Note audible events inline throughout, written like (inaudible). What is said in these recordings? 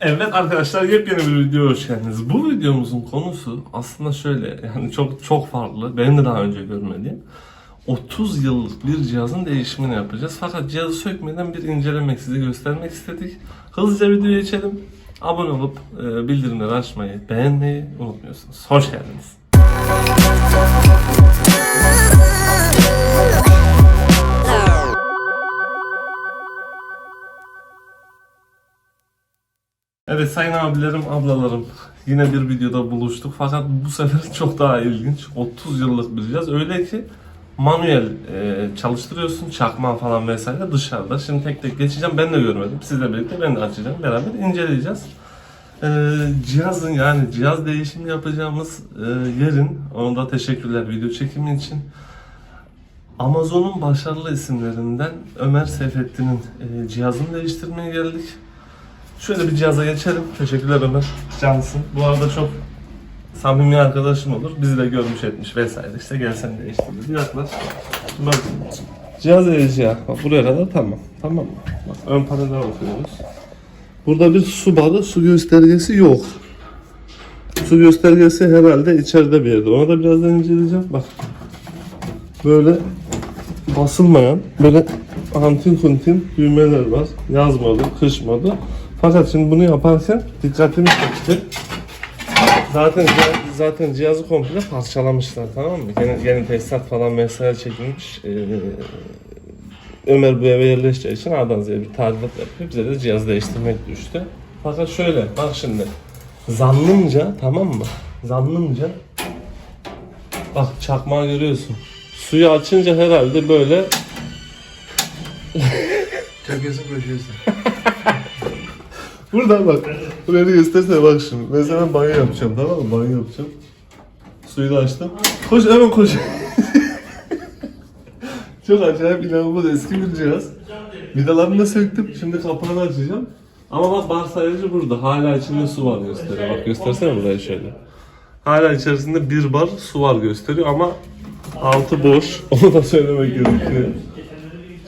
Evet arkadaşlar yepyeni bir videoya hoş geldiniz. Bu videomuzun konusu aslında şöyle yani çok çok farklı. Benim de daha önce görmediğim. 30 yıllık bir cihazın değişimini yapacağız. Fakat cihazı sökmeden bir incelemek size göstermek istedik. Hızlıca videoya geçelim. Abone olup e, bildirimleri açmayı, beğenmeyi unutmuyorsunuz. Hoş geldiniz. Evet sayın abilerim, ablalarım yine bir videoda buluştuk fakat bu sefer (laughs) çok daha ilginç. 30 yıllık cihaz öyle ki manuel e, çalıştırıyorsun çakma falan vesaire dışarıda. Şimdi tek tek geçeceğim ben de görmedim. Sizle birlikte ben de açacağım beraber inceleyeceğiz. E, cihazın yani cihaz değişimi yapacağımız e, yerin ona da teşekkürler video çekimi için. Amazon'un başarılı isimlerinden Ömer Seyfettin'in e, cihazını değiştirmeye geldik. Şöyle bir cihaza geçelim. Teşekkürler Ömer. Cansın. Bu arada çok samimi arkadaşım olur. Bizi de görmüş etmiş vesaire. İşte gelsen değiştirdi. Bir yaklaş. Şimdi Bak. Cihaz değişiyor. Bak buraya kadar tamam. Tamam mı? Bak ön panele bakıyoruz. Burada bir su barı, su göstergesi yok. Su göstergesi herhalde içeride bir yerde. Ona da birazdan inceleyeceğim. Bak. Böyle basılmayan böyle antin kuntin düğmeler var. Yaz modu, kış modu. Fakat şimdi bunu yaparken dikkatimi çekti. Zaten zaten cihazı komple parçalamışlar tamam mı? Yeni, yeni tesisat falan vesaire çekilmiş. Ee, Ömer bu eve yerleşeceği için A'dan Z'ye bir tadilat yapıyor. Bize de cihaz değiştirmek düştü. Fakat şöyle bak şimdi. Zannımca tamam mı? Zannımca bak çakmağı görüyorsun. Suyu açınca herhalde böyle Çakıyorsun koşuyorsun. (laughs) Buradan bak. Buraya göstersene bak şimdi. Mesela ben banyo yapacağım tamam mı? Banyo yapacağım. Suyu da açtım. Koş hemen koş. (laughs) Çok acayip inanılmaz eski bir cihaz. Vidalarını da söktüm. Şimdi kapağını açacağım. Ama bak bar sayacı burada. Hala içinde su var gösteriyor. Bak göstersene burayı şöyle. Hala içerisinde bir bar su var gösteriyor ama altı boş. (laughs) Onu da söylemek gerekiyor.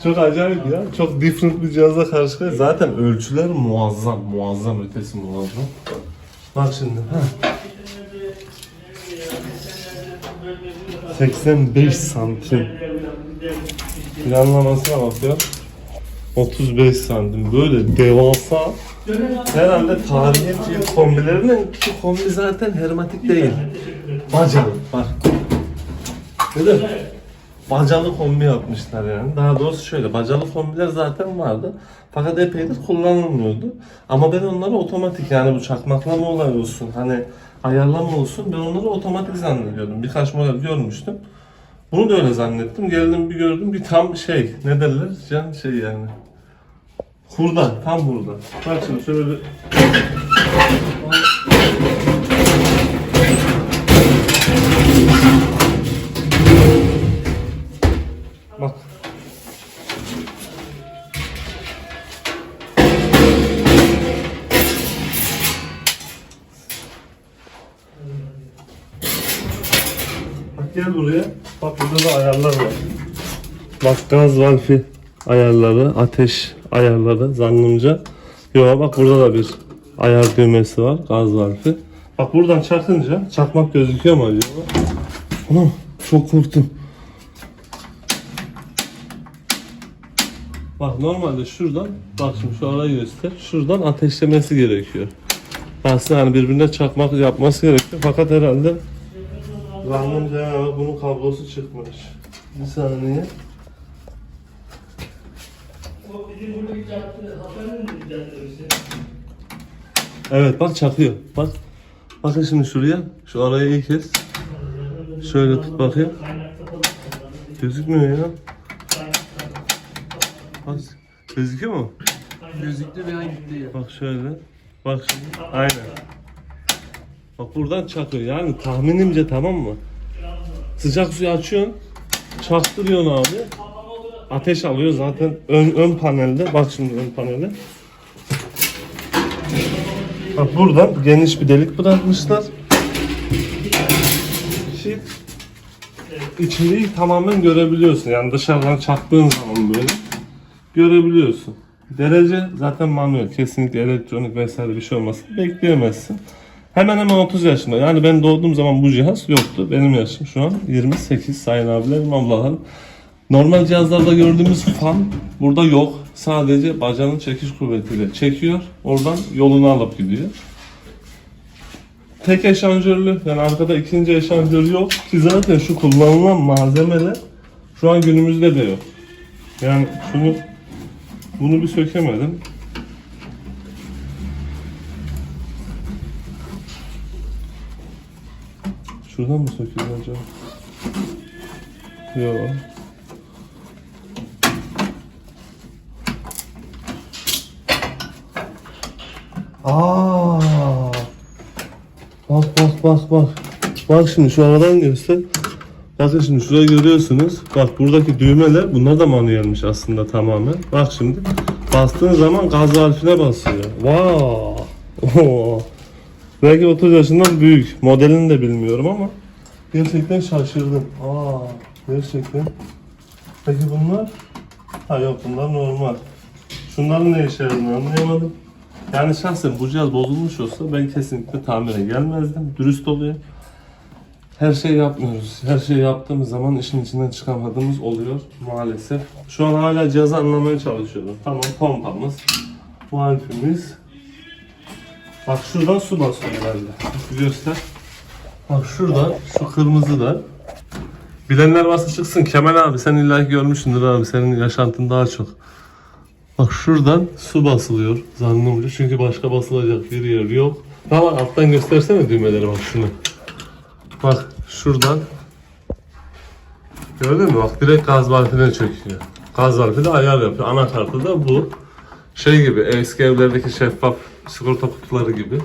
Çok acayip ya. Çok different bir cihazla karşı. Zaten ölçüler muazzam. Muazzam ötesi muazzam. Bak şimdi. Ha. 85 santim. Planlamasına bakıyorum. 35 santim. Böyle devasa. Herhalde tarihin ilk kombilerinin ki kombi zaten hermetik değil. Bacalı. Bak. Değil mi? Bacalı kombi yapmışlar yani. Daha doğrusu şöyle bacalı kombiler zaten vardı. Fakat epeydir kullanılmıyordu. Ama ben onları otomatik yani bu çakmaklama olay olsun hani ayarlama olsun ben onları otomatik zannediyordum. Birkaç model görmüştüm. Bunu da öyle zannettim. Geldim bir gördüm bir tam şey ne derler can şey yani. Hurda tam hurda. Bak şimdi şöyle bir gel buraya. Bak burada da ayarlar var. Bak gaz valfi ayarları, ateş ayarları zannımca. Yok bak burada da bir ayar düğmesi var, gaz valfi. Bak buradan çakınca çakmak gözüküyor mu acaba? Anam çok korktum. Bak normalde şuradan, bak şimdi şu arayı göster. Şuradan ateşlemesi gerekiyor. Aslında hani birbirine çakmak yapması gerekiyor. Fakat herhalde Zannımca ya, bunun kablosu çıkmış. Bir saniye. Evet bak çakıyor. Bak. Bakın şimdi şuraya. Şu arayı iyi kes. Şöyle tut bakayım. Gözükmüyor ya. Bak, gözüküyor mu? Gözüktü bir an gitti ya. Bak şöyle. Bak şimdi. Aynen. Bak buradan çakıyor. Yani tahminimce tamam mı? Sıcak suyu açıyorsun. Çaktırıyorsun abi. Ateş alıyor zaten ön, ön panelde. Bak şimdi ön panelde. Bak buradan geniş bir delik bırakmışlar. Şey, içeriği tamamen görebiliyorsun. Yani dışarıdan çaktığın zaman böyle görebiliyorsun. Derece zaten manuel. Kesinlikle elektronik vesaire bir şey olmasın. Bekleyemezsin. Hemen hemen 30 yaşında. Yani ben doğduğum zaman bu cihaz yoktu. Benim yaşım şu an 28 sayın abilerim, ablalarım. Normal cihazlarda gördüğümüz fan burada yok. Sadece bacağının çekiş kuvvetiyle çekiyor. Oradan yolunu alıp gidiyor. Tek eşanjörlü yani arkada ikinci eşanjör yok ki zaten şu kullanılan malzemeler şu an günümüzde de yok. Yani şunu bunu bir sökemedim. Şuradan mı söküldü acaba? Yok. Aa! Bak bak bak bak. Bak şimdi şu aradan göster. Bakın şimdi şurayı görüyorsunuz. Bak buradaki düğmeler bunlar da manuelmiş aslında tamamen. Bak şimdi. Bastığın zaman gaz valfine basıyor. Wow. (laughs) Belki 30 yaşından büyük. Modelini de bilmiyorum ama gerçekten şaşırdım. Aa, gerçekten. Peki bunlar? Ha yok bunlar normal. Şunların ne işe yaradığını anlayamadım. Yani şahsen bu cihaz bozulmuş olsa ben kesinlikle tamire gelmezdim. Dürüst olayım. Her şey yapmıyoruz. Her şey yaptığımız zaman işin içinden çıkamadığımız oluyor maalesef. Şu an hala cihazı anlamaya çalışıyorum. Tamam pompamız, valfimiz. Bak şuradan su basıyor herhalde. Göster. Bak şurada şu kırmızı da. Bilenler varsa çıksın. Kemal abi sen illa görmüşsündür abi. Senin yaşantın daha çok. Bak şuradan su basılıyor zannımca. Çünkü başka basılacak bir yer yok. Ha bak alttan göstersene düğmeleri bak şunu. Bak şuradan. Gördün mü? Bak direkt gaz valfine çöküyor. Gaz valfi de ayar yapıyor. Anakartı da bu. Şey gibi eski evlerdeki şeffaf sigorta kutuları gibi.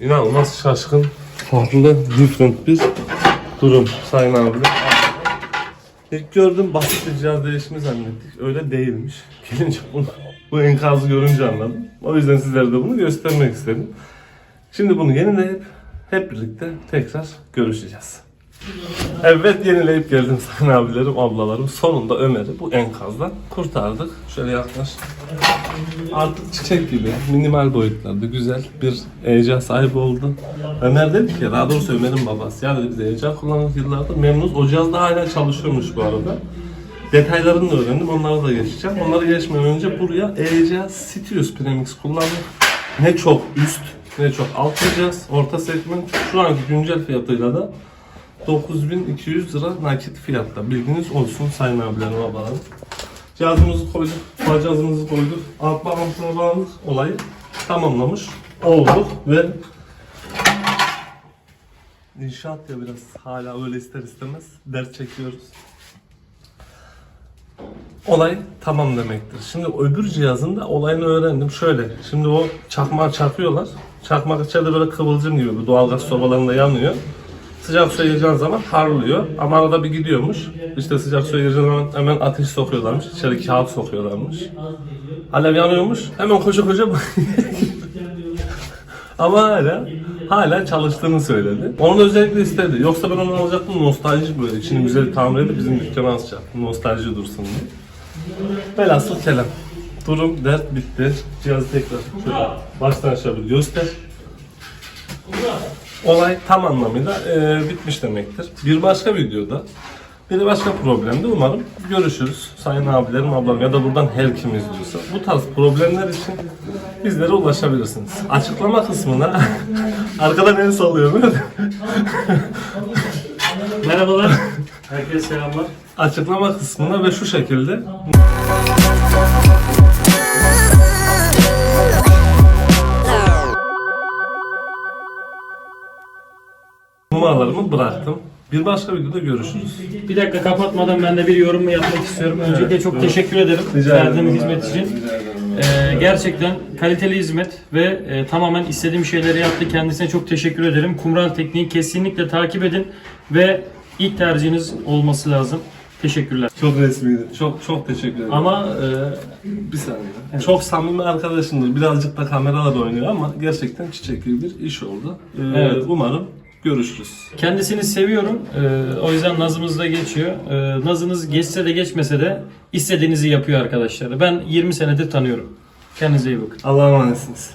İnanılmaz şaşkın, farklı, different bir durum Sayın abi. İlk gördüm basit bir cihaz değişimi zannettik. Öyle değilmiş. Gelince bunu, bu enkazı görünce anladım. O yüzden sizlere de bunu göstermek istedim. Şimdi bunu yenileyip hep birlikte tekrar görüşeceğiz. Evet yenileyip geldim sayın abilerim, ablalarım. Sonunda Ömer'i bu enkazdan kurtardık. Şöyle yaklaş. Artık çiçek gibi minimal boyutlarda güzel bir heyecan sahibi oldu. Ömer dedi ki daha doğrusu Ömer'in babası. Ya dedi biz heyecan kullanıyoruz yıllardır memnunuz. O cihaz da hala çalışıyormuş bu arada. Detaylarını da öğrendim. Onlara da geçeceğim. Onları geçmeden önce buraya ECA Sitius Premix kullandık. Ne çok üst ne çok alt cihaz. Orta segment. Şu anki güncel fiyatıyla da 9200 lira nakit fiyatta. Bilginiz olsun sayın abilerim ablalarım. Cihazımızı koyduk, bacağımızı koyduk, alt bağlantısına bağladık, olayı tamamlamış olduk ve inşaat ya biraz hala öyle ister istemez dert çekiyoruz. Olay tamam demektir. Şimdi öbür cihazın da olayını öğrendim. Şöyle, şimdi o çakmağı çakıyorlar. Çakmak içeride böyle kıvılcım gibi bu doğalgaz sobalarında yanıyor. Sıcak suya gireceğin zaman harlıyor ama arada bir gidiyormuş. İşte sıcak suya gireceğin zaman hemen ateş sokuyorlarmış. İçeri kağıt sokuyorlarmış. Alev yanıyormuş. Hemen koşa koşa (laughs) ama hala hala çalıştığını söyledi. Onu özellikle istedi. Yoksa ben onu alacaktım nostalji böyle. İçini güzel tamir edip bizim dükkana asacaktım. Nostalji dursun diye. Velhasıl kelam. Durum dert bitti. Cihazı tekrar şöyle baştan aşağı bir göster. Olay tam anlamıyla e, bitmiş demektir. Bir başka videoda bir başka problemde umarım görüşürüz. Sayın abilerim, ablam ya da buradan her kim izliyorsa bu tarz problemler için bizlere ulaşabilirsiniz. Açıklama kısmına (laughs) arkadan el sallıyorum. (laughs) Merhabalar. Herkese selamlar. Açıklama kısmına ve şu şekilde numaralarımı bıraktım. Bir başka videoda görüşürüz. Bir dakika kapatmadan ben de bir yorum yapmak istiyorum. Öncelikle çok buyurun. teşekkür ederim Rica verdiğiniz hizmet için. Ee, gerçekten kaliteli hizmet ve e, tamamen istediğim şeyleri yaptı. Kendisine çok teşekkür ederim. Kumral Tekniği kesinlikle takip edin ve ilk tercihiniz olması lazım. Teşekkürler. Çok resmiydi. Çok çok teşekkür ederim. Ama e, Bir saniye. Çok samimi arkadaşımdır. Birazcık da kameralar oynuyor ama gerçekten çiçek gibi bir iş oldu. Ee, Evet. Umarım Görüşürüz. Kendisini seviyorum. Ee, o yüzden nazımız da geçiyor. Ee, nazınız geçse de geçmese de istediğinizi yapıyor arkadaşlar. Ben 20 senedir tanıyorum. Kendinize iyi bakın. Allah'a emanetsiniz.